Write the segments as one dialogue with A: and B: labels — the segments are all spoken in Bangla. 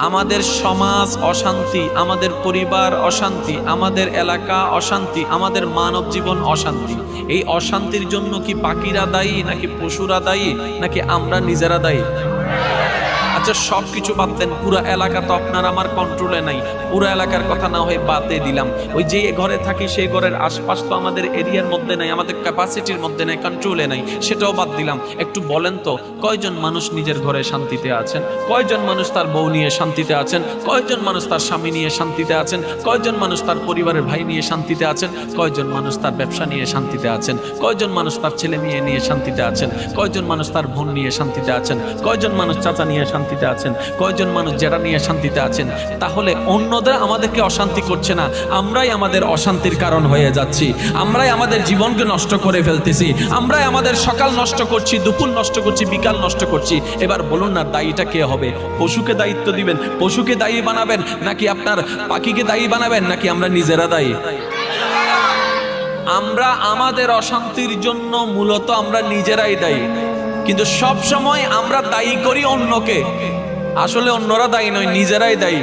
A: আমাদের সমাজ অশান্তি, আমাদের পরিবার অশান্তি, আমাদের এলাকা অশান্তি, আমাদের মানব জীবন অশান্তি। এই অশান্তির জন্য কি পাখিরা দায়ী, নাকি পশুরা দায়ী, নাকি আমরা নিজেরা দায়ী? আচ্ছা সব কিছু বাদ দেন। পুরো এলাকা তো আপনার আমার কন্ট্রোলে নাই। পুরো এলাকার কথা না হয়ে বাদে দিলাম। ওই যে ঘরে থাকি, সেই ঘরের আশপাশ তো আমাদের এরিয়ার মধ্যে নাই, আমাদের ক্যাপাসিটির মধ্যে নাই কন্ট্রোলে নাই। সেটাও বাদ দিলাম। একটু বলেন তো, কয়জন মানুষ নিজের ঘরে শান্তিতে আছেন? কয়জন মানুষ তার বউ নিয়ে শান্তিতে আছেন? কয়জন মানুষ তার স্বামী নিয়ে শান্তিতে আছেন? কয়জন মানুষ তার পরিবারের ভাই নিয়ে শান্তিতে আছেন? কয়জন মানুষ তার ব্যবসা নিয়ে শান্তিতে আছেন? কয়জন মানুষ তার ছেলে মেয়ে নিয়ে শান্তিতে আছেন? কয়জন মানুষ তার বোন নিয়ে শান্তিতে আছেন? কয়জন মানুষ চাচা নিয়ে শান্তিতে আছেন। কয়জন মানুষ জেরা নিয়ে শান্তিতে আছেন? তাহলে অন্যদের আমাদেরকে অশান্তি করছে না। আমরাই আমাদের অশান্তির কারণ হয়ে যাচ্ছি। আমরাই আমাদের জীবনকে নষ্ট করে ফেলতেছি। আমরাই আমাদের সকাল নষ্ট করছি, দুপুর নষ্ট করছি, বিকাল নষ্ট করছি। এবার বলুন না, দায়ীটা কে হবে? পশুকে দায়িত্ব দিবেন। পশুকে দায়ী বানাবেন নাকি আপনার পাখিকে দায়ী বানাবেন নাকি আমরা নিজেরা দায়ী? আমরা আমাদের অশান্তির জন্য মূলত আমরা নিজেরাই দায়ী। কিন্তু সব সময় আমরা দায়ী করি অন্যকে। আসলে অন্যরা দায়ী নয় নিজেরাই দায়ী।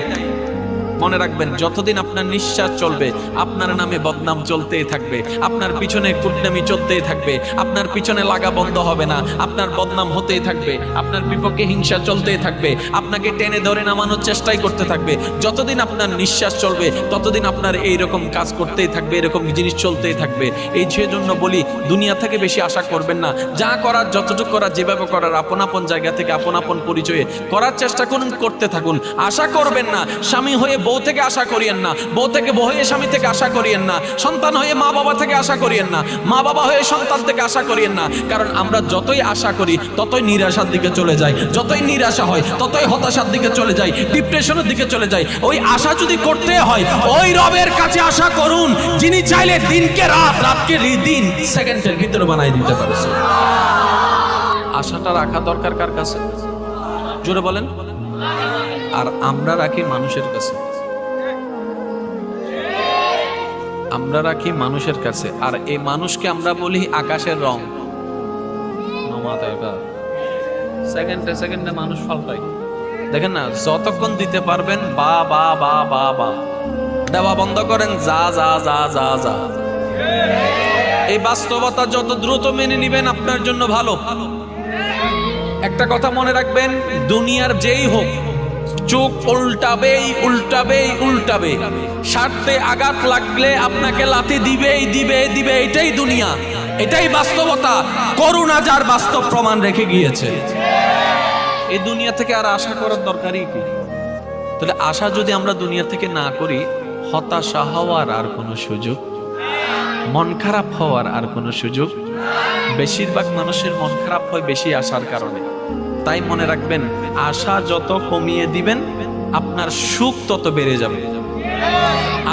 A: মনে রাখবেন, যতদিন আপনার নিঃশ্বাস চলবে, আপনার নামে বদনাম চলতেই থাকবে, আপনার পিছনে কুটনামি চলতেই থাকবে, আপনার পিছনে লাগা বন্ধ হবে না, আপনার বদনাম হতেই থাকবে, আপনার বিপক্ষে হিংসা চলতেই থাকবে, আপনাকে টেনে ধরে নামানোর চেষ্টাই করতে থাকবে, যতদিন আপনার নিঃশ্বাস চলবে, ততদিন আপনার এই রকম কাজ করতেই থাকবে, এরকম জিনিস চলতেই থাকবে। এই জন্য বলি, দুনিয়া থেকে বেশি আশা করবেন না, যা করার, যতটুকু করার, যেভাবে করার, আপন আপন জায়গা থেকে আপন আপন পরিচয়ে করার চেষ্টা করুন, করতে থাকুন। আশা করবেন না, স্বামী হয়ে বউ থেকে আশা করিয়েন না। বউ থেকে বউ হয়ে স্বামী থেকে আশা করিয়েন না। সন্তান হয়ে মা বাবা থেকে আশা করিয়েন না। মা বাবা হয়ে সন্তান থেকে আশা করিয়েন না। কারণ আমরা যতই আশা করি, ততই নিরাশার দিকে চলে যাই। যতই নিরাশা হয়, ততই হতাশার দিকে চলে যাই, ডিপ্রেশনের দিকে চলে যাই। ওই আশা যদি করতে হয়, ওই রবের কাছে আশা করুন, যিনি চাইলে দিনকে রাত, রাতকে দিন, সেকেন্ডের ভিতরে বানাই দিতে পারে। আশাটা রাখা দরকার কার কাছে? জোরে বলেন। আর আমরা রাখি মানুষের কাছে। আমরা রাখি মানুষের কাছে। আর এই মানুষকে আমরা বলি আকাশের রং। সেকেন্ডে সেকেন্ডে মানুষ ফাল্টাই দেখেন না, যতক্ষণ দিতে পারবেন বা বা বা বা বা। দেওয়া বন্ধ করেন, যা যা যা যা যা। এই বাস্তবতা যত দ্রুত মেনে নিবেন, আপনার জন্য ভালো। একটা কথা মনে রাখবেন, দুনিয়ার যেই হোক চোখ উল্টাবেই উল্টাবেই উল্টাবে। স্বার্থে আঘাত লাগলে আপনাকে লাথি দিবেই, দিবে দিবে, এটাই দুনিয়া। এটাই বাস্তবতা। করুণা যার বাস্তব প্রমাণ রেখে গিয়েছে। এই দুনিয়া থেকে আর আশা করার দরকারই কি? তাহলে আশা যদি আমরা দুনিয়া থেকে না করি, হতাশা হওয়ার আর কোনো সুযোগ? মন খারাপ হওয়ার আর কোনো সুযোগ? বেশিরভাগ মানুষের মন খারাপ হয় বেশি আশার কারণে। তাই মনে রাখবেন, আশা যত কমিয়ে দিবেন, আপনার সুখ তত বেড়ে যাবে।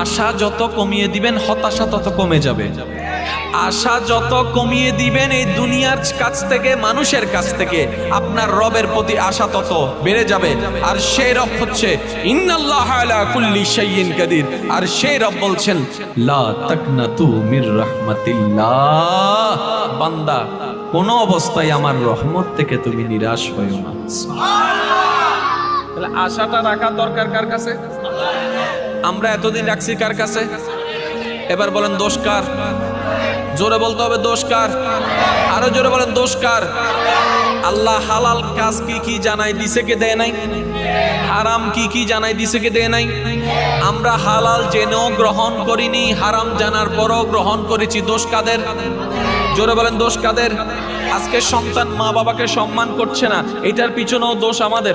A: আশা যত কমিয়ে দিবেন, হতাশা তত কমে যাবে। আশা যত কমিয়ে দিবেন এই দুনিয়ার কাছ থেকে, মানুষের কাছ থেকে, আপনার রবের প্রতি আশা তত বেড়ে যাবে। আর সেই রব হচ্ছে আর সেই রব বলছেন, লা মির বান্দা কোন অবস্থায় আমার রহমত থেকে তুমি নিরাশ হইও না। তাহলে আশাটা রাখা দরকার কার কাছে? আমরা এতদিন রাখছি কার কাছে? এবার বলেন দোষ কার? জোরে বলতে হবে দোষ কার? আরও জোরে বলেন দোষ কার? আল্লাহ হালাল কাজ কি কি জানাই দিছে কে দেয় নাই? হারাম কি কি জানাই দিছে কে দেয় নাই? আমরা হালাল জেনেও গ্রহণ করিনি, হারাম জানার পরও গ্রহণ করেছি, দোষ কাদের? জোরে বলেন, দোষ কাদের? আজকে সন্তান মা বাবাকে সম্মান করছে না, এটার পিছনেও দোষ আমাদের।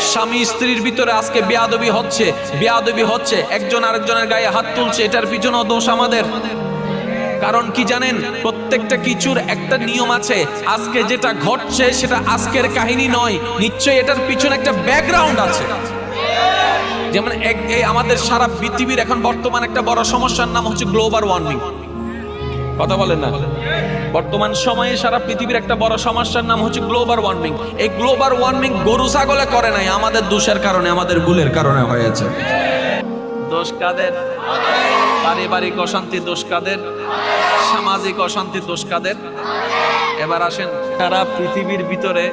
A: স্বামী স্ত্রীর ভিতরে আজকে বেয়াদবি হচ্ছে বেয়াদবি হচ্ছে, একজন আরেকজনের গায়ে হাত তুলছে, এটার পিছনেও দোষ আমাদের। কারণ কি জানেন, প্রত্যেকটা কিছুর একটা নিয়ম আছে, আজকে যেটা ঘটছে সেটা আজকের কাহিনী নয়, নিশ্চয়ই এটার পিছনে একটা ব্যাকগ্রাউন্ড আছে। যেমন এক- আমাদের সারা পৃথিবীর এখন বর্তমান একটা বড় সমস্যার নাম হচ্ছে গ্লোবাল ওয়ার্মিং কথা বলেন না। বর্তমান সময়ে সারা পৃথিবীর একটা বড় সমস্যার নাম হচ্ছে গ্লোবাল ওয়ার্মিং এই গ্লোবাল ওয়ার্মিং গরু ছাগলে করে নাই, আমাদের দোষের কারণে, আমাদের ভুলের কারণে হয়েছে। দোষ কাদের? পারিবারিক অশান্তি দোষ কাদের? সামাজিক অশান্তি দোষ কাদের? এবার আসেন, সারা পৃথিবীর ভিতরে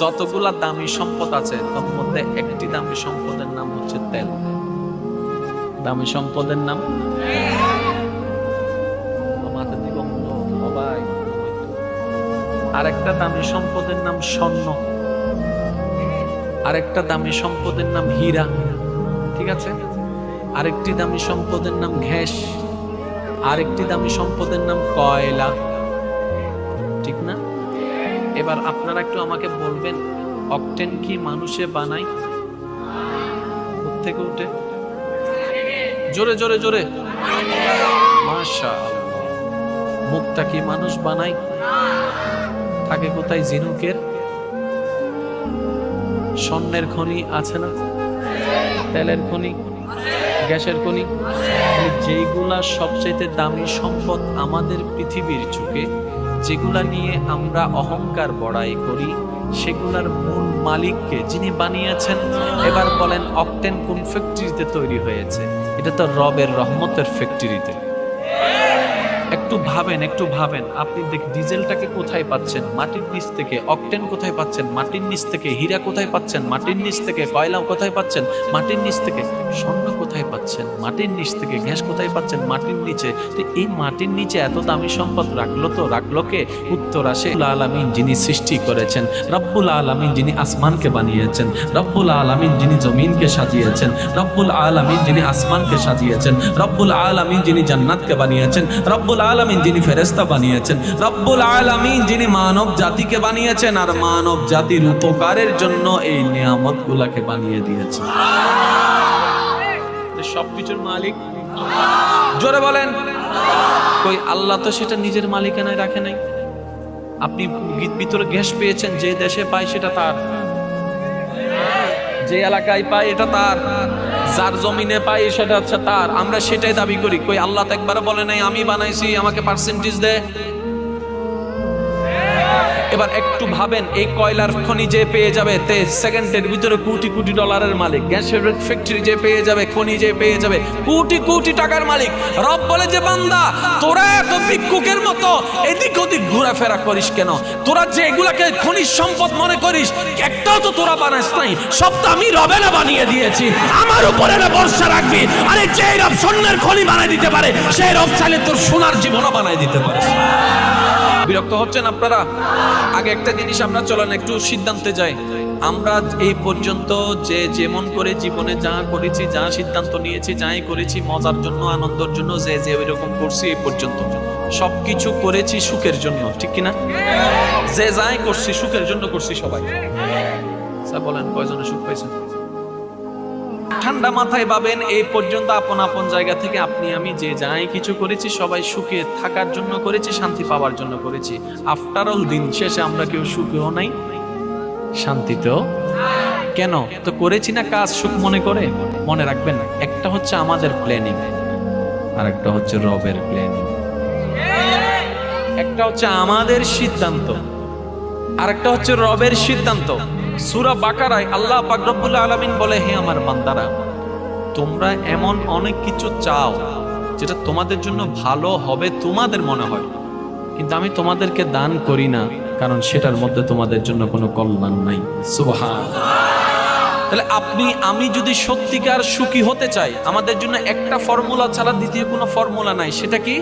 A: যতগুলা দামি সম্পদ আছে, তার মধ্যে একটি দামি সম্পদের নাম হচ্ছে তেল। দামি সম্পদের নাম? আরেকটা দামি সম্পদের নাম স্বর্ণ। আরেকটা দামি সম্পদের নাম হীরা। ঠিক আছে? আরেকটি দামি সম্পদের নাম ঘ্যাস আরেকটি দামি সম্পদের নাম কয়লা। ঠিক না? এবার আপনারা একটু আমাকে বলবেন, অকটেন কি মানুষে বানায়? থেকে উঠে? জোরে জোরে জোরে। মাশা মুখটা কি মানুষ বানায়? থাকে কোথায় জিনুকের? স্বর্ণের খনি আছে না? তেলের খনি? গ্যাসের খনি? যেইগুলা সবচাইতে দামি সম্পদ আমাদের পৃথিবীর চোখে, যেগুলা নিয়ে আমরা অহংকার বড়াই করি, সেগুলার মূল মালিককে যিনি বানিয়েছেন, এবার বলেন অকটেন কোন ফ্যাক্টরিতে তৈরি হয়েছে? এটা তো রবের রহমতের ফ্যাক্টরিতে একটু ভাবেন একটু ভাবেন। আপনি দেখ ডিজেলটাকে কোথায় পাচ্ছেন? মাটির নিচ থেকে। অকটেন কোথায় পাচ্ছেন? মাটির নিচ থেকে। হীরা কোথায় পাচ্ছেন? মাটির নিচ থেকে। কয়লা কোথায় পাচ্ছেন? মাটির নিচ থেকে। স্বর্ণ কোথায় পাচ্ছেন? মাটির নিচ থেকে। গ্যাস কোথায় পাচ্ছেন? মাটির নিচে। তো এই মাটির নিচে এত দামি সম্পদ রাখল তো? রাখল কে? উত্তর আসে আলামিন যিনি সৃষ্টি করেছেন, রব্বুল আলামিন যিনি আসমানকে বানিয়েছেন, রব্বুল আলামিন যিনি জমিনকে সাজিয়েছেন, রব্বুল আলামিন যিনি আসমানকে সাজিয়েছেন, রব্বুল আলামিন যিনি জান্নাতকে বানিয়েছেন, রব্বুল আলামিন যিনি ফেরেস্তা বানিয়েছেন। রব্বুল আলামিন যিনি মানব জাতিকে বানিয়েছেন আর মানব জাতির উপকারের জন্য এই নিয়ামত গুলাকে বানিয়ে দিয়েছেন। সবকিছুর মালিক। জোরে বলেন। কই আল্লাহ তো সেটা নিজের মালিকানায় রাখে নাই। আপনি গীত ভিতরে গ্যাস পেয়েছেন যে দেশে পায় সেটা তার। যে এলাকায় পায় এটা তার। যার জমিনে পাই সেটা হচ্ছে তার। আমরা সেটাই দাবি করি। কই আল্লাহ তো একবার বলে নাই, আমি বানাইছি, আমাকে পার্সেন্টেজ দে। এবার একটু ভাবেন, এই কয়লার খনি যে পেয়ে যাবে, তে সেকেন্ডের ভিতরে কোটি কোটি ডলারের মালিক। গ্যাসের ফ্যাক্টরি যে পেয়ে যাবে, খনি যে পেয়ে যাবে, কোটি কোটি টাকার মালিক। রব বলে যে, বান্দা, তোরা এত ভিক্ষুকের মতো, এদিক ওদিক ঘোরাফেরা করিস কেন? তোরা যে এগুলাকে খনিজ সম্পদ মনে করিস, একটাও তো তোরা বানাস নাই। সব তো আমি রবেরা বানিয়ে দিয়েছি। আমার উপরে না ভরসা রাখবি। আরে যে রব স্বর্ণের খনি বানাই দিতে পারে, সেই রব চাইলে তোর সোনার জীবনও বানাই দিতে পারে। বিরক্ত হচ্ছেন আপনারা? আগে একটা জিনিস আমরা চলেন, একটু সিদ্ধান্তে যাই। আমরা এই পর্যন্ত যে যেমন করে জীবনে যা করেছি, যা সিদ্ধান্ত নিয়েছি, যাই করেছি, মজার জন্য, আনন্দের জন্য, যে যে ওইরকম করছি এই পর্যন্ত। সবকিছু করেছি সুখের জন্য, ঠিক কিনা? যে যাই করছি, সুখের জন্য করছি সবাই। বলেন, কয়জনে সুখ পাইছেন? ঠান্ডা মাথায় ভাবেন এই পর্যন্ত আপন আপন জায়গা থেকে আপনি, আমি যে যাই কিছু করেছি, সবাই সুখে থাকার জন্য করেছি, শান্তি পাওয়ার জন্য করেছি। আফটার অল দিন শেষে আমরা কেউ সুখেও নাই, শান্তিতেও। কেন? তো করেছি না কাজ সুখ মনে করে? মনে রাখবেন একটা হচ্ছে আমাদের প্ল্যানিং আর একটা হচ্ছে রবের প্ল্যানিং একটা হচ্ছে আমাদের সিদ্ধান্ত আর একটা হচ্ছে রবের সিদ্ধান্ত। সুরা বাকারায় আল্লাহ পাক রব্বুল আলামিন বলে, হে আমার বান্দারা, তোমরা এমন অনেক কিছু চাও যেটা তোমাদের জন্য ভালো হবে তোমাদের মনে হয়। কিন্তু আমি তোমাদেরকে দান করি না, কারণ সেটার মধ্যে তোমাদের জন্য কোনো কল্যাণ নাই। তাহলে আপনি, আমি যদি সত্যিকার সুখী হতে চাই, আমাদের জন্য একটা ফর্মুলা ছাড়া দ্বিতীয় কোনো ফর্মুলা নাই, সেটা কি?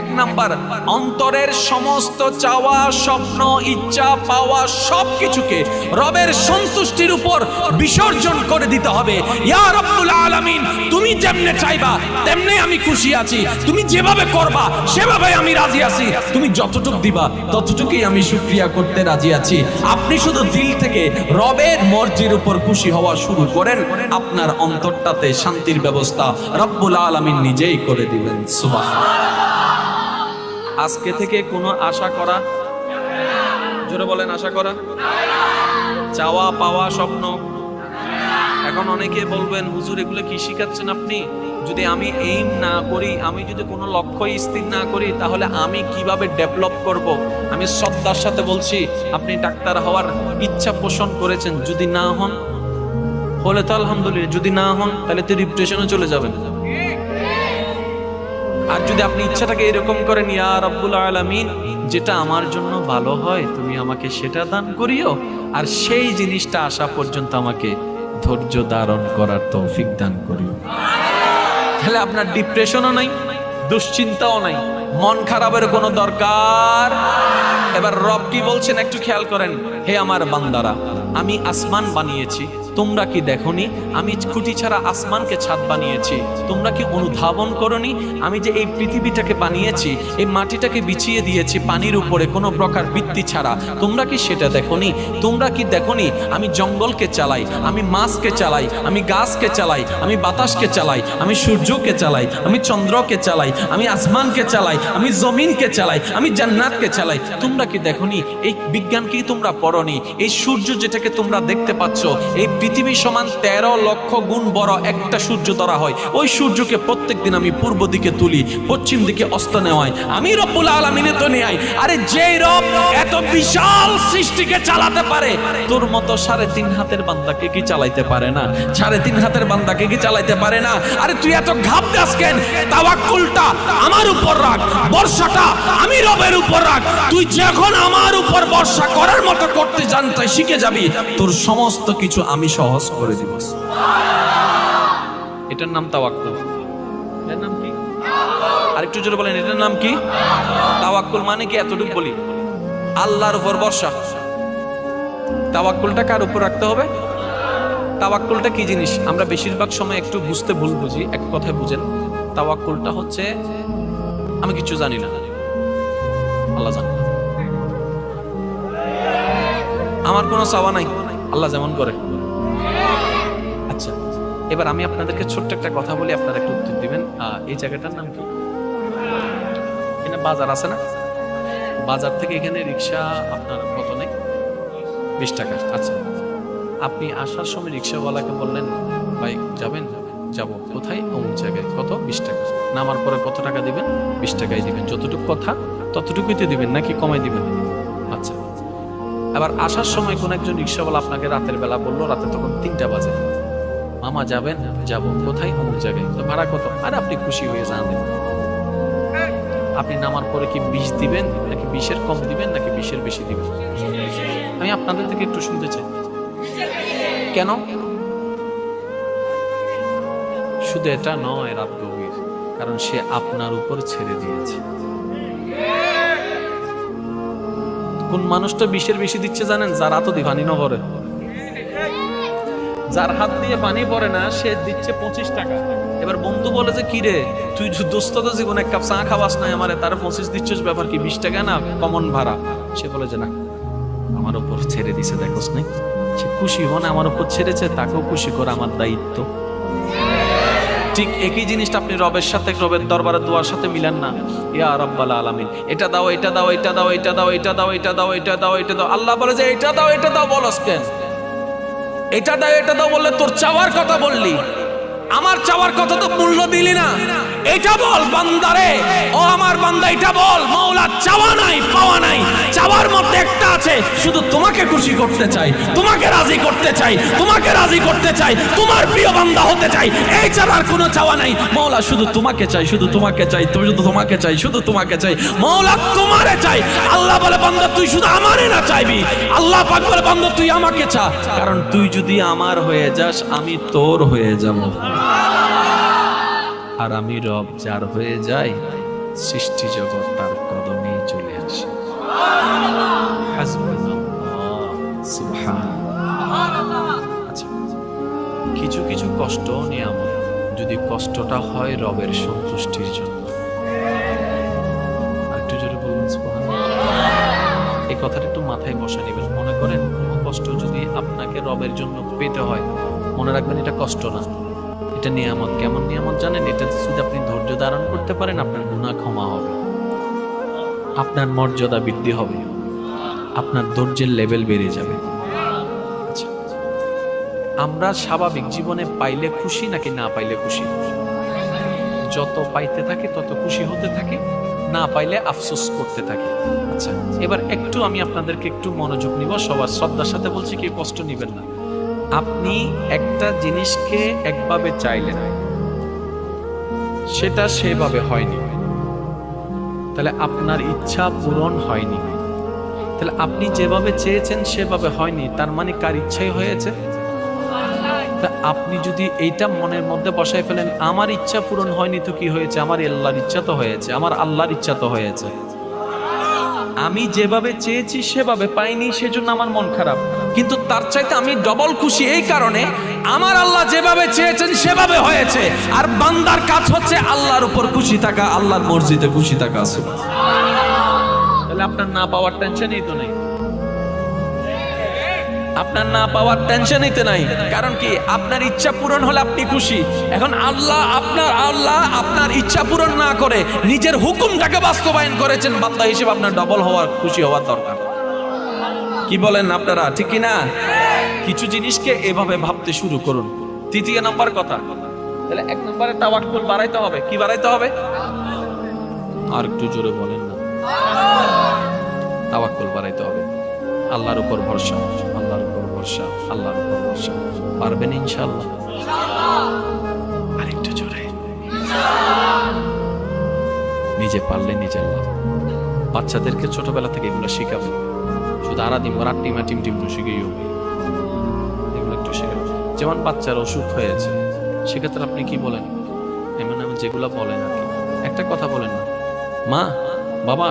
A: এক নাম্বার, অন্তরের সমস্ত চাওয়া, স্বপ্ন, ইচ্ছা, পাওয়া সব কিছুকে রবের সন্তুষ্টির উপর বিসর্জন করে দিতে হবে। ইয়া আলামিন, তুমি যেমনে চাইবা, তেমনি আমি খুশি আছি। তুমি যেভাবে করবা, সেভাবে আমি রাজি আছি। তুমি যতটুক দিবা, ততটুকুই আমি শুক্রিয়া করতে রাজি আছি। আপনি শুধু দিল থেকে রবের মর্জির উপর খুশি হওয়া শুরু করেন, আপনার অন্তরটাতে শান্তির ব্যবস্থা রব্বুল আলামিন নিজেই করে দিবেন। সুবাহ আজকে থেকে কোনো আশা করা? জোরে বলেন, আশা করা? চাওয়া, পাওয়া, স্বপ্ন। এখন অনেকে বলবেন, হুজুর, এগুলো কি শিখাচ্ছেন আপনি? যদি আমি এইম না করি, আমি যদি কোনো লক্ষ্য স্থির না করি, তাহলে আমি কীভাবে ডেভেলপ করব? আমি শ্রদ্ধার সাথে বলছি, আপনি ডাক্তার হওয়ার ইচ্ছা পোষণ করেছেন, যদি না হন হলে তো আলহামদুলিল্লাহ, যদি না হন, তাহলে তো ডিপ্রেশনে চলে যাবেন। আর যদি আপনি ইচ্ছাটাকে এরকম করেন, ইয়া রব্বুল আলামিন, যেটা আমার জন্য ভালো হয়, তুমি আমাকে সেটা দান করিও, আর সেই জিনিসটা আসা পর্যন্ত আমাকে ধৈর্য ধারণ করার তৌফিক দান করিও। তাহলে আপনার ডিপ্রেশনও নাই, দুশ্চিন্তাও নাই, মন খারাপের কোনো দরকার? এবার রব কি বলছেন, একটু খেয়াল করেন, হে আমার বান্দারা আমি আসমান বানিয়েছি। তোমরা কি দেখনি? আমি খুঁটি ছাড়া আসমানকে ছাদ বানিয়েছি। তোমরা কি অনুধাবন করনি? আমি যে এই পৃথিবীটাকে বানিয়েছি, এই মাটিটাকে বিছিয়ে দিয়েছি পানির উপরে কোনো প্রকার বৃত্তি ছাড়া। তোমরা কি সেটা দেখনি? তোমরা কি দেখনি? আমি জঙ্গলকে চালাই, আমি মাছকে চালাই, আমি গাছকে চালাই, আমি বাতাসকে চালাই, আমি সূর্যকে চালাই, আমি চন্দ্রকে চালাই, আমি আসমানকে চালাই, আমি জমিনকে চালাই, আমি জান্নাতকে চালাই। তোমরা কি দেখনি? এই বিজ্ঞানকে তোমরা পড়নি? এই সূর্য যেটাকে তোমরা দেখতে পাচ্ছ, এই পৃথিবী সমান তেরো লক্ষ গুণ বড় একটা সূর্য ধরা হয়। ওই সূর্যকে প্রত্যেক দিন আমি পূর্ব দিকে তুলি, পশ্চিম দিকে অস্ত নেওয়ায় আমি রব্বুল আলমিনে তো নেই আরে যেই রব এত বিশাল সৃষ্টিকে চালাতে পারে, তোর মতো সাড়ে তিন হাতের বান্দাকে কি চালাইতে পারে না? সাড়ে তিন হাতের বান্দাকে কি চালাইতে পারে না? আরে তুই এত ঘাপ দাস কেন? তাওয়াক্কুলটা আমার উপর রাখ, বর্ষাটা আমি রবের উপর রাখ। তুই যখন আমার উপর বর্ষা করার মতো করতে জানতে শিখে যাবি তোর সমস্ত কিছু আমি সহজ করে দিব। এটার নাম তাওয়াক্কুল। এটার নাম কি? আরেকটু জোরে বলেন, এটার নাম কি? তাওয়াক্কুল মানে কি? এতটুকু বলি। আল্লাহর উপর ভরসা। তাওয়াক্কুলটা কার উপর রাখতে হবে? তাওয়াক্কুলটা কি জিনিস? আমরা বেশিরভাগ সময় একটু বুঝতে ভুল বুঝি, এক কথায় বুঝেন তাওয়াক্কুলটা হচ্ছে, আমি কিছু জানি না। আল্লাহ জানে। আমার কোনো চাওয়া নাই। আল্লাহ যেমন করে। আচ্ছা এবার আমি আপনাদেরকে ছোট্ট একটা কথা বলি, আপনারা একটু উত্তর দিবেন। এই জায়গাটার নাম কি? এখানে বাজার আছে না? বাজার থেকে এখানে রিক্সা আপনার কত নেই? বিশ টাকা। আচ্ছা আপনি আসার সময় রিক্সাওয়ালাকে বললেন, ভাই, যাবেন? যাব। কোথায়? অমুক জায়গায়। কত? বিশ টাকা। নামার পরে কত টাকা দিবেন? বিশ টাকাই দিবেন। যতটুকু কথা, ততটুকুই তো দিবেন, নাকি কমাই দিবেন? আচ্ছা আবার আসার সময় কোন একজন রিক্সাওয়ালা আপনাকে রাতের বেলা বলল, রাতে তখন তিনটা বাজে। মামা যাবেন? যাব। কোথায়? অমুক জায়গায়। তো ভাড়া কত? আর আপনি খুশি হয়ে যান। আপনি নামার পরে কি বিষ দিবেন? নাকি বিষের কম দিবেন? নাকি বিষের বেশি দিবেন? আমি আপনাদের থেকে একটু শুনতে চাই। কেন? শুধু এটা নয় রাত গভীর কারণ সে আপনার উপর ছেড়ে দিয়েছে। কোন মানুষটা বিষের বেশি দিচ্ছে জানেন? যার হাতও দিবানি নহরে যার হাত দিয়ে পানি পড়ে না, সে দিচ্ছে পঁচিশ টাকা। এবার বন্ধু বলে যে কি রে তুই দোস্ত তো জীবনে এক কাপ চা খাওয়াস নাই, আমারে তার পঁচিশ দিচ্ছিস ব্যাপার কি? বিশ টাকা না? কমন ভাড়া? সে বলে যে, না, আমার উপর ছেড়ে দিছে, দেখোস নাই সে খুশি হন, আমার উপর ছেড়েছে, তাকেও খুশি করা, আমার দায়িত্ব। ঠিক একই জিনিসটা আপনি রবের সাথে, রবের দরবারে, দোয়ার সাথে মিলেন না। ইয়া রব্বাল আলামিন। এটা দাও এটা দাও এটা দাও এটা দাও এটা দাও এটা দাও এটা দাও এটা দাও। আল্লাহ বলে যে, এটা দাও এটা দাও বলস কেন এটা দাও এটা দাও বললে তোর চাওয়ার কথা বললি। আমার চাওয়ার কথা তো মূল্য দিলি না। এটা বল বান্দারে। ও আমার বান্দা, এটা বল। মৌলা চাওয়া নাই, পাওয়া নাই। চাওয়ার মধ্যে একটা আছে, শুধু তোমাকে খুশি করতে চাই, তোমাকে রাজি করতে চাই, তোমাকে রাজি করতে চাই, তোমার প্রিয় বান্দা হতে চাই। এই আর কোনো চাওয়া নাই। মৌলা শুধু তোমাকে চাই, শুধু তোমাকে চাই, তুমি শুধু তোমাকে চাই, শুধু তোমাকে চাই। মৌলা তোমারে চাই। আল্লাহ বলে, বান্দা, তুই শুধু আমারে না চাইবি। আল্লাহ পাক বলে, বান্দা, তুই আমাকে চা। কারণ তুই যদি আমার হয়ে যাস, আমি তোর হয়ে যাব। আর আমি রব যার হয়ে যাই সৃষ্টি জগৎ তার কদমেই চলে আসে। আচ্ছা, কিছু কিছু কষ্ট নিয়ামত যদি কষ্টটা হয় রবের সন্তুষ্টির জন্য। বলবেন সুবহানাল্লাহ। এই কথাটা একটু মাথায় বসা নেবেন মনে করেন কোনো কষ্ট যদি আপনাকে রবের জন্য পেতে হয় মনে রাখবেন এটা কষ্ট না। এটা নিয়ামত। কেমন নিয়ামত জানেন? এটা যদি আপনি ধৈর্য ধারণ করতে পারেন, আপনার গুণা ক্ষমা হবে। আপনার মর্যাদা বৃদ্ধি হবে। আপনার ধৈর্যের লেভেল বেড়ে যাবে। আচ্ছা। আমরা স্বাভাবিক জীবনে পাইলে খুশি নাকি না পাইলে খুশি? যত পাইতে থাকে, তত খুশি হতে থাকে, না পাইলে আফসোস করতে থাকে। আচ্ছা এবার একটু আমি আপনাদেরকে একটু মনোযোগ নিব, সবার শ্রদ্ধার সাথে বলছি কি কষ্ট নিবেন না। আপনি একটা জিনিসকে একভাবে চাইলেন, সেটা সেভাবে হয়নি। তাহলে আপনার ইচ্ছা পূরণ হয়নি। তাহলে আপনি যেভাবে চেয়েছেন সেভাবে হয়নি, তার মানে কার ইচ্ছাই হয়েছে? আপনি যদি এইটা মনের মধ্যে বসায় ফেলেন, আমার ইচ্ছা পূরণ হয়নি তো কি হয়েছে? আমার আল্লাহর ইচ্ছা তো হয়েছে, আমার আল্লাহর ইচ্ছা তো হয়েছে। আমি যেভাবে চেয়েছি সেভাবে পাইনি, সেজন্য আমার মন খারাপ। কিন্তু তার চাইতে আমি ডবল খুশি এই কারণে আমার আল্লাহ যেভাবে চেয়েছেন, সেভাবে হয়েছে। আর বান্দার কাজ হচ্ছে আল্লাহর উপর খুশি থাকা, আল্লাহর মসজিদে খুশি থাকা তাহলে আপনার না পাওয়ার টেনশনই তো নেই। আপনার না পাওয়ার টেনশনই তো নাই। কারণ কি? আপনার ইচ্ছা পূরণ হলে আপনি খুশি। এখন আল্লাহ আপনার আল্লাহ আপনার ইচ্ছা পূরণ না করে নিজের হুকুমটাকে বাস্তবায়ন করেছেন, বান্দা হিসেবে আপনার ডবল হওয়ার খুশি হওয়ার দরকার। কি বলেন আপনারা, ঠিক না কিছু জিনিসকে এভাবে ভাবতে শুরু করুন। তৃতীয় নাম্বার কথা। তাহলে এক নম্বরে তাওয়াক্কুল বাড়াইতে হবে। কি বাড়াইতে হবে? আর একটু জোরে বলেন না। তাওয়াক্কুল বাড়াইতে হবে। আল্লাহর উপর ভরসা, আল্লাহর উপর ভরসা, আল্লাহর উপর ভরসা। পারবেন ইনশাআল্লাহ? আরেকটু জোরে। নিজে পারলে নিজে আল্লাহ বাচ্চাদেরকে ছোটবেলা থেকে এগুলো শিখাবে শুধু আরা দিন রাত টিমা টিম টিম শিখেই এগুলো একটু শেখাবে যেমন বাচ্চার অসুখ হয়েছে, সেক্ষেত্রে আপনি কি বলেন? এমন এমন যেগুলো বলেন আর কি। একটা কথা বলেন না। মা, বাবা,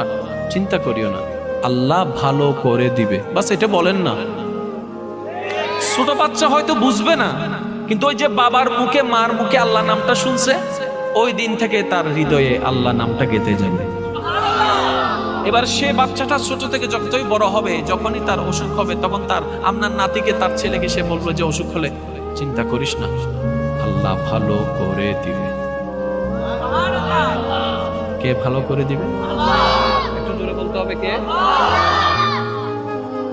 A: চিন্তা করিও না। আল্লাহ ভালো করে দিবে। বাস এটা বলেন না। ছোট বাচ্চা হয়তো বুঝবে না, কিন্তু ওই যে বাবার মুখে, মার মুখে আল্লাহ নামটা শুনছে, ওই দিন থেকে তার হৃদয়ে আল্লাহ নামটা গেতে যাবে। এবার সে বাচ্চাটা ছোট থেকে যতই বড় হবে, যখনই তার অসুখ হবে, তখন তার আপনার নাতিকে, তার ছেলেকে সে বলবে যে, অসুখ হলে চিন্তা করিস না। আল্লাহ ভালো করে দিবে। কে ভালো করে দিবে? একটু জোরে বলতে হবে কে?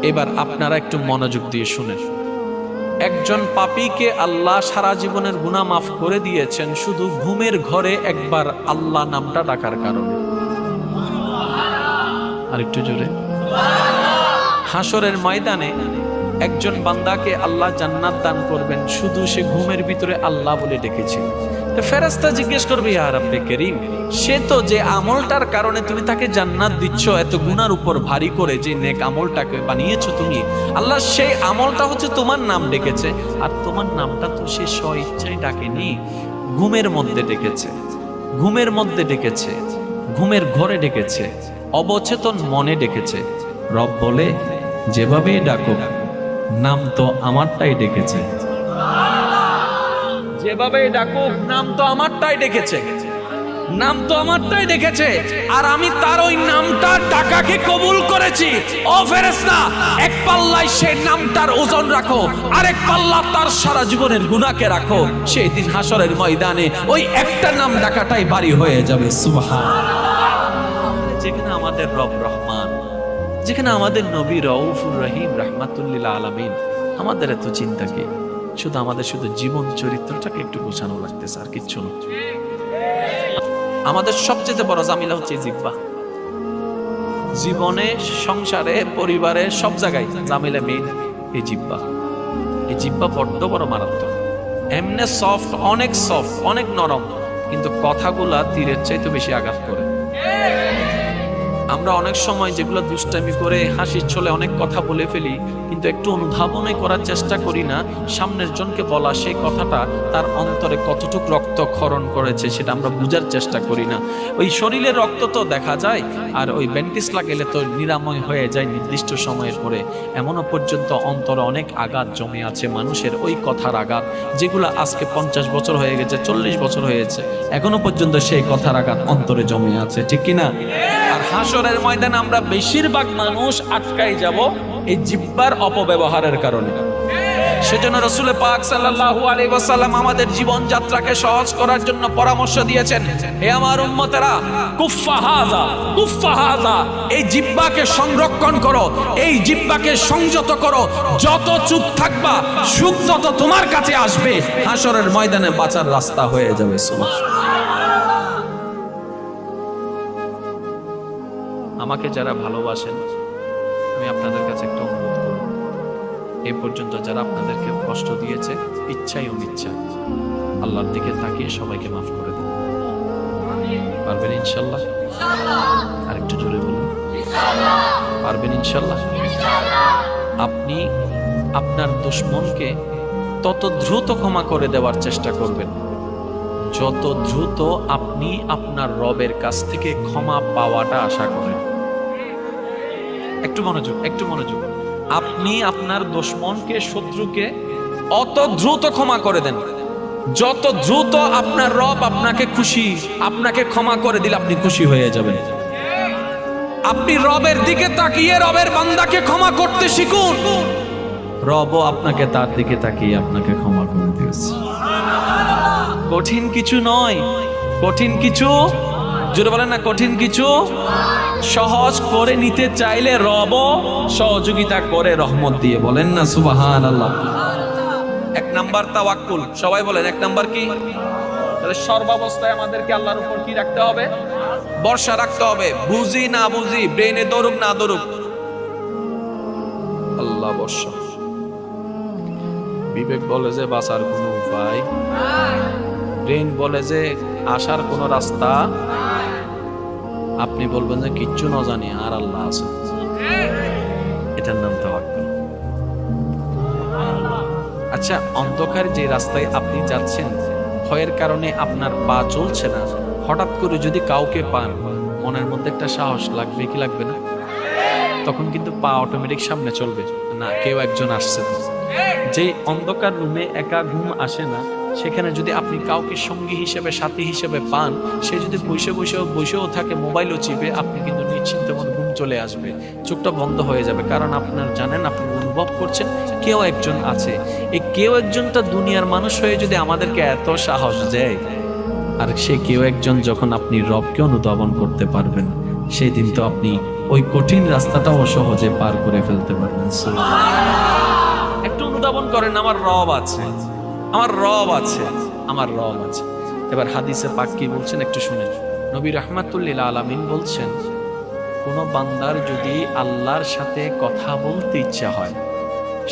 A: এবার আপনারা একটু মনোযোগ দিয়ে শুনেন। একজন পাপীকে আল্লাহ সারা জীবনের গুণা মাফ করে দিয়েছেন, শুধু ঘুমের ঘরে একবার আল্লাহ নামটা ডাকার কারণে। আরেকটু জোরে। হাসরের ময়দানে একজন বান্দাকে আল্লাহ জান্নাত দান করবেন, শুধু সে ঘুমের ভিতরে আল্লাহ বলে ডেকেছে। ফেরেস্তা জিজ্ঞেস করবে ইয়ার আপনি করিম, সে তো যে আমলটার কারণে তুমি তাকে জান্নাত দিচ্ছ, এত গুনার উপর ভারী করে যে নেক আমলটাকে বানিয়েছো তুমি, আল্লাহ সেই আমলটা হচ্ছে তোমার নাম ডেকেছে, আর তোমার নামটা তো সে স্ব ইচ্ছায় ডাকেনি, ঘুমের মধ্যে ডেকেছে, ঘুমের মধ্যে ডেকেছে, ঘুমের ঘরে ডেকেছে অবচেতন মনে ডেকেছে। রব বলে, যেভাবেই ডাকো, নাম তো আমারটাই ডেকেছে। যেভাবেই ডাকুক নাম তো আমারটাই ডেকেছে। নাম তো আমারটাই ডেকেছে। আর আমি তার ওই নামটা টাকাকে কবুল করেছি। ও ফেরেশতা, এক পাল্লায় সেই নামটার ওজন রাখো। আরেক পাল্লা তার সারা জীবনের গুনাহকে রাখো। সেই দিন হাসরের ময়দানে ওই একটা নাম ডাকাটাই বাড়ি হয়ে যাবে। সুবহান। যেখানে আমাদের রব রহমান, যেখানে আমাদের নবী রউফুর রহিম রাহমাতুল্লিল আলমিন। আমাদের এত চিন্তা কি? শুধু আমাদের শুধু জীবন চরিত্রটাকে একটু গোছানো লাগতেছে আর কিচ্ছু না। আমাদের সবচেয়ে বড় জামিলা হচ্ছে জিব্বা। জীবনে, সংসারে, পরিবারে, সব জায়গায় জামিলা মেইন এই জিব্বা। এই জিব্বা বড্ড বড় মারাত্মক। এমনে সফট অনেক সফট অনেক নরম, কিন্তু কথাগুলা তীরের চাইতে বেশি আঘাত করে। আমরা অনেক সময় যেগুলো দুষ্টামি করে, হাসির ছলে অনেক কথা বলে ফেলি, কিন্তু একটু অনুধাবনে করার চেষ্টা করি না। সামনের জনকে বলা সেই কথাটা তার অন্তরে কতটুক রক্ত ক্ষরণ করেছে সেটা আমরা বুঝার চেষ্টা করি না। ওই শরীরে রক্ত তো দেখা যায় আর ওই ব্যান্টিস লাগলে তো নিরাময় হয়ে যায় নির্দিষ্ট সময়ের পরে। এমনও পর্যন্ত অন্তরে অনেক আঘাত জমে আছে মানুষের ওই কথার আঘাত, যেগুলো আজকে পঞ্চাশ বছর হয়ে গেছে, চল্লিশ বছর হয়েছে। এখনও পর্যন্ত সেই কথার আঘাত অন্তরে জমে আছে, ঠিক কিনা? আর হাসরের ময়দানে আমরা বেশিরভাগ মানুষ আটকাই যাব এই জিব্বার অপব্যবহারের কারণে। সেজন্য রসুল পাক সাল্লাল্লাহু আলাইহি ওয়াসাল্লাম আমাদের জীবন যাত্রাকে সহজ করার জন্য পরামর্শ দিয়েছেন, হে আমার হাযা, কুফফা হাযা, এই জিব্বাকে সংরক্ষণ করো, এই জিব্বাকে সংযত করো, যত চুপ থাকবা, সুখ তত তোমার কাছে আসবে। হাসরের ময়দানে বাঁচার রাস্তা হয়ে যাবে আমাকে যারা ভালোবাসেন, আমি আপনাদের কাছে একটা অনুরোধ এই পর্যন্ত যারা আপনাদেরকে কষ্ট দিয়েছে, ইচ্ছাই অনিচ্ছা। আল্লাহর দিকে তাকিয়ে সবাইকে মাফ করে দেন। পারবেন ইনশাল্লাহ? আরেকটু জোরে বলুন। পারবেন ইনশাল্লাহ? আপনি আপনার দুশ্মনকে তত দ্রুত ক্ষমা করে দেওয়ার চেষ্টা করবেন। যত দ্রুত আপনি আপনার রবের কাছ থেকে ক্ষমা পাওয়াটা আশা করেন। একটু মনোযোগ একটু মনোযোগ। আপনি আপনার দুশ্মনকে, শত্রুকে অত দ্রুত ক্ষমা করে দেন। যত দ্রুত আপনার রব আপনাকে খুশি, আপনাকে ক্ষমা করে দিলে আপনি খুশি হয়ে যাবেন। আপনি রবের দিকে তাকিয়ে রবের বান্দাকে ক্ষমা করতে শিখুন। রবও আপনাকে তার দিকে তাকিয়ে আপনাকে ক্ষমা করে দিয়েছে। কঠিন কিছু নয়, কঠিন কিছু, জোরে বলেন না, কঠিন কিছু সহজ করে নিতে চাইলে রব সহযোগিতা করে রহমত দিয়ে বলেন না সুবাহান আল্লাহ এক নাম্বার তাওয়াক্কুল। সবাই বলেন, এক নাম্বার কি? সর্বাবস্থায় আমাদেরকে আল্লাহর উপর কি রাখতে হবে? বর্ষা রাখতে হবে। বুঝি না বুঝি ব্রেনে দৌড়ুক না দৌড়ুক। আল্লাহ বর্ষা বিবেক বলে যে বাঁচার কোনো উপায়। ব্রেন বলে যে আসার কোনো রাস্তা আপনি বলবেন যে কিচ্ছু না জানি, আর আল্লাহ আছে। এটার নাম আচ্ছা অন্ধকার যে রাস্তায় আপনি যাচ্ছেন, ভয়ের কারণে আপনার পা চলছে না। হঠাৎ করে যদি কাউকে পান, মনের মধ্যে একটা সাহস লাগবে কি লাগবে না? তখন কিন্তু পা অটোমেটিক সামনে চলবে। না, কেউ একজন আসছে। যে অন্ধকার রুমে একা ঘুম আসে না সেখানে যদি আপনি কাউকে সঙ্গী হিসেবে, সাথী হিসেবে পান, সে যদি বসে বসে, বসেও থাকে, মোবাইলও চিপে, আপনি কিন্তু নিশ্চিন্ত মনে ঘুম চলে আসবে। চোখটা বন্ধ হয়ে যাবে, কারণ আপনার জানেন, আপনি অনুভব করছেন, কেউ একজন আছে। এই কেউ একজনটা দুনিয়ার মানুষ হয়ে যদি আমাদেরকে এত সাহস দেয়, আর সে কেউ একজন যখন আপনি রবকে অনুধাবন করতে পারবেন সেই দিন তো আপনি ওই কঠিন রাস্তাটাও সহজে পার করে ফেলতে পারবেন। একটু অনুধাবন করেন, আমার রব আছে। আমার রব আছে, আমার রব আছে। এবার হাদিসে পাক কি বলছেন একটু শুনেন নবী রহমাতুল্লিল আলামিন বলছেন, কোন বান্দার যদি আল্লাহর সাথে কথা বলতে ইচ্ছা হয়,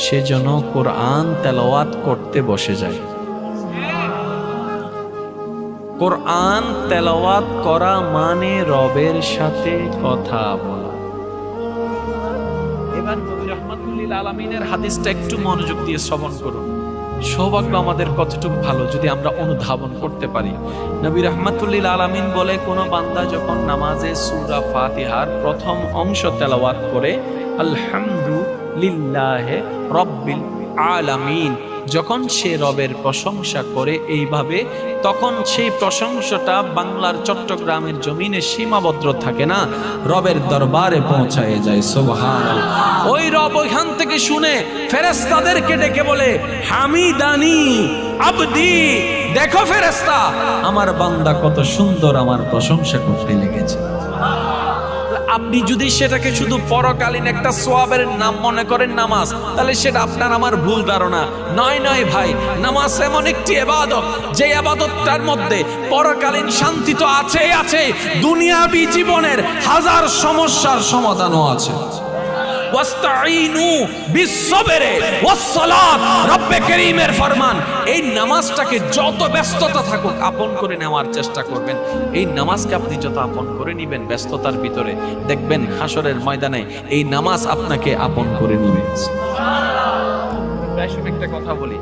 A: সে যেন কোরআন তেলাওয়াত করতে বসে যায়। কোরআন তেলাওয়াত করা মানে রবের সাথে কথা বলা। এবার নবী রহমাতুল্লিল আলমিনের হাদিসটা একটু মনোযোগ দিয়ে শ্রবণ করুন। সৌভাগ্য আমাদের কতটুকু ভালো যদি আমরা অনুধাবন করতে পারি। নবী রহমাতুল্লিল আলামিন বলে, কোনো বান্দা যখন নামাজে সুরা ফাতিহার প্রথম অংশ তেলাওয়াত করে, আলহামদুলিল্লাহ রব্বিল আলামিন যখন সে রবের প্রশংসা করে এইভাবে, তখন সেই প্রশংসাটা বাংলার চট্টগ্রামের জমিনে সীমাবদ্ধ থাকে না। রবের দরবারে পৌঁছায় যায় সোবহান ওই রব ওইখান থেকে শুনে ফেরেস্তাদেরকে ডেকে বলে, হামিদানি আবদি, দেখো ফেরেস্তা আমার বান্দা কত সুন্দর, আমার প্রশংসা করতে লেগেছে। আপনি যদি সেটাকে শুধু পরকালীন একটা সোয়াবের নাম মনে করেন নামাজ, তাহলে সেটা আপনার আমার ভুল ধারণা। নয় নয় ভাই, নামাজ এমন একটি এবাদত, যে এবাদতটার মধ্যে পরকালীন শান্তি তো আছেই আছে দুনিয়াবি জীবনের হাজার সমস্যার সমাধানও আছে। ফরমান। এই নামাজটাকে যত ব্যস্ততা থাকুক আপন করে নেওয়ার চেষ্টা করবেন। এই নামাজকে আপনি যত আপন করে ব্যস্ততার ভিতরে, দেখবেন হাসরের ময়দানে এই নামাজ আপনাকে আপন করে নেবে। একটা কথা বলি।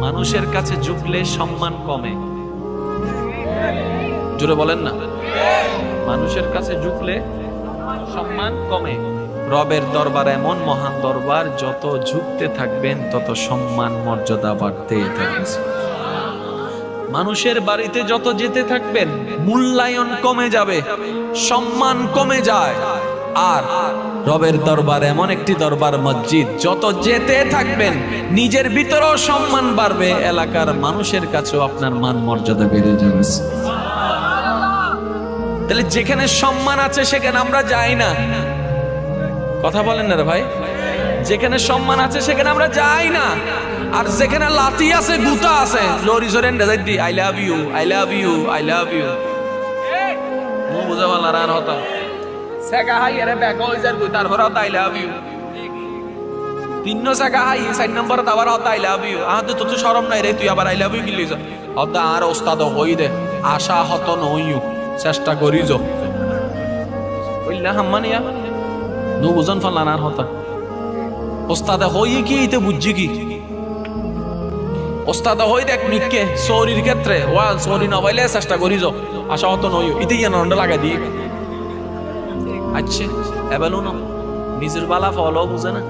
A: মানুষের কাছে ঝুঁকলে সম্মান কমে। জোরে বলেন না। মানুষের কাছে ঝুঁকলে সম্মান কমে। রবের দরবার এমন মহান দরবার, যত ঝুঁকতে থাকবেন, তত সম্মান, মর্যাদা বাড়তেই থাকবে। মানুষের বাড়িতে যত যেতে থাকবেন, মূল্যায়ন কমে যাবে, সম্মান কমে যায়। আর রবের দরবার এমন একটি দরবার, মসজিদ, যত যেতে থাকবেন, নিজের ভিতরেও সম্মান বাড়বে, এলাকার মানুষের কাছেও আপনার মান, মর্যাদা বেড়ে যাবে। তাহলে যেখানে সম্মান আছে, সেখানে আমরা যাই না। কথা বলেন না রে ভাই। যেখানে সম্মান আছে, সেখানে আমরা যাই না। আর যেখানে লাতি আছে, গুতা আছে। লরি জোরেন রেজাই দি I love you I love you I love you মু বুঝা বলা আর হতা। সেকা হাই আরে ব্যাক হই যার গুই তারপর হতা আই লাভ ইউ তিন্ন সেকা হাই সাইড নম্বর আবার হতা আই লাভ ইউ আহ, তো তো শরম নাই রে, তুই আবার আই লাভ ইউ কিলিস হতা, আর ওস্তাদ হই দে। আশা হত নইও চেষ্টা করি যো বললা হাম্মানিয়া। নু বুঝন ফালানার হতা। ওস্তাদে হই কি ইতে বুঝছি কি? ওস্তাদ হই দেখ নিকে সরির ক্ষেত্রে ওয়া সরি না পাইলে চেষ্টা করি যো। আশা হত নইও। ইতে ইয়া নন্ড লাগাই দিই। আচ্ছা এবেলো না নিজের বালা ফলো বুঝে না।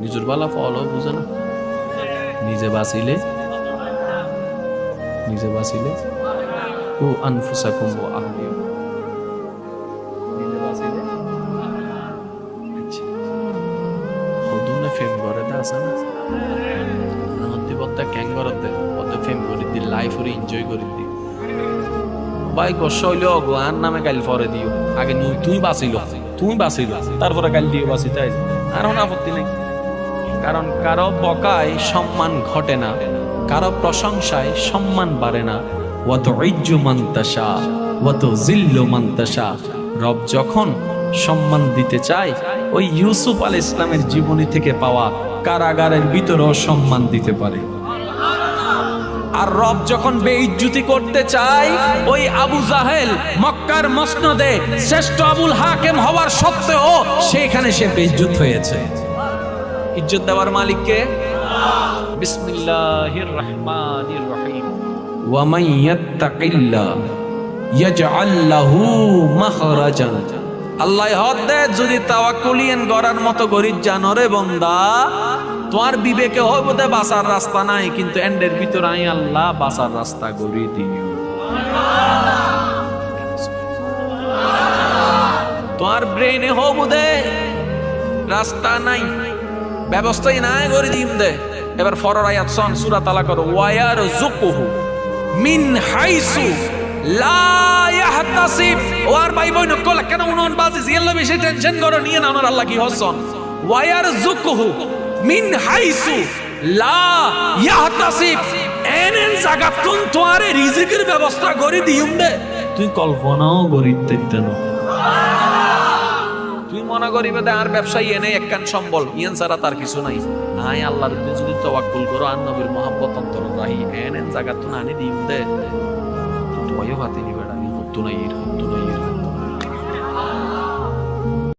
A: নিজের বালা ফলো বুঝে না। নিজে বাঁচিলে নিজে বাঁচিলে ও আনফুসাকুম ভাই কষ্ট হইলে ভগবান নামে কাল ফরে দিও। আগে তুই বাঁচিল তুই বাঁচিল। তারপরে কাল দিও বাঁচিতে আইস আর আপত্তি নেই। কারণ কারও বকায় সম্মান ঘটে না, কারও প্রশংসায় সম্মান বাড়ে না। ওয়াত ইজ্জু মান্তাসা ওয়াত জিল্লু মান্তাসা রব যখন সম্মান দিতে চায়, ওই ইউসুফ আল ইসলামের জীবনী থেকে পাওয়া কারাগারের ভিতরেও সম্মান দিতে পারে। আর রব যখন বেইজ্জুতি করতে চায় ওই আবু জাহেল মক্কার মসনদে শ্রেষ্ঠ আবুল হাকেম হওয়ার সত্ত্বেও সেখানে সে বেইজ্জুত হয়েছে। ইজ্জত দেওয়ার মালিককে বিসমিল্লাহির রহমানির রহিম। ওয়া মান ইয়াত্তাকিল্লাহ ইয়াজআল লাহু মাখরাজান। আল্লাহ হদ দে যদি তাওয়াক্কুলিয়ান গড়ার মতো গরিব জানরে বন্দা তোমার বিবেকে বোধহয় বাসার রাস্তা নাই, কিন্তু এন্ডের ভিতর আই আল্লাহ বাসার রাস্তা গড়ি দিও তোমার ব্রেনে হো বোধে রাস্তা নাই, ব্যবস্থাই নাই করে দিম দে। এবার ফরর আয়াত সন সূরা তালা করো ওয়ায়ার জুকুহু মিন হাইসু লা ইয়াহতাসিব ওয়ার ভাই বোন, কল কেন উনন বাজে, জিয়াল্লা বেশি টেনশন করো, নিয়ে না আমার আল্লাহ কি হসন। ওয়ায়ার জুকুহু মিন হাইসু লা ইয়াহতাসিব। এনেন জাগাতুন তোয়ারে রিজিকের ব্যবস্থা করে দিউম দে। তুই কল্পনাও করিতে না। তুই মনে করিবে দে আর ব্যবসায়ী এনে একখান সম্বল। ইয়ান ছাড়া তার কিছু নাই। নাই আল্লাহর তুই যদি তওয়াক্কুল করো আর নবীর মহাব্বত অন্তর রাহি। এন এন জায়গা তো নানি দিম দে। তুই হাতে নিবে না হত্তু নাই হত্তু নাই।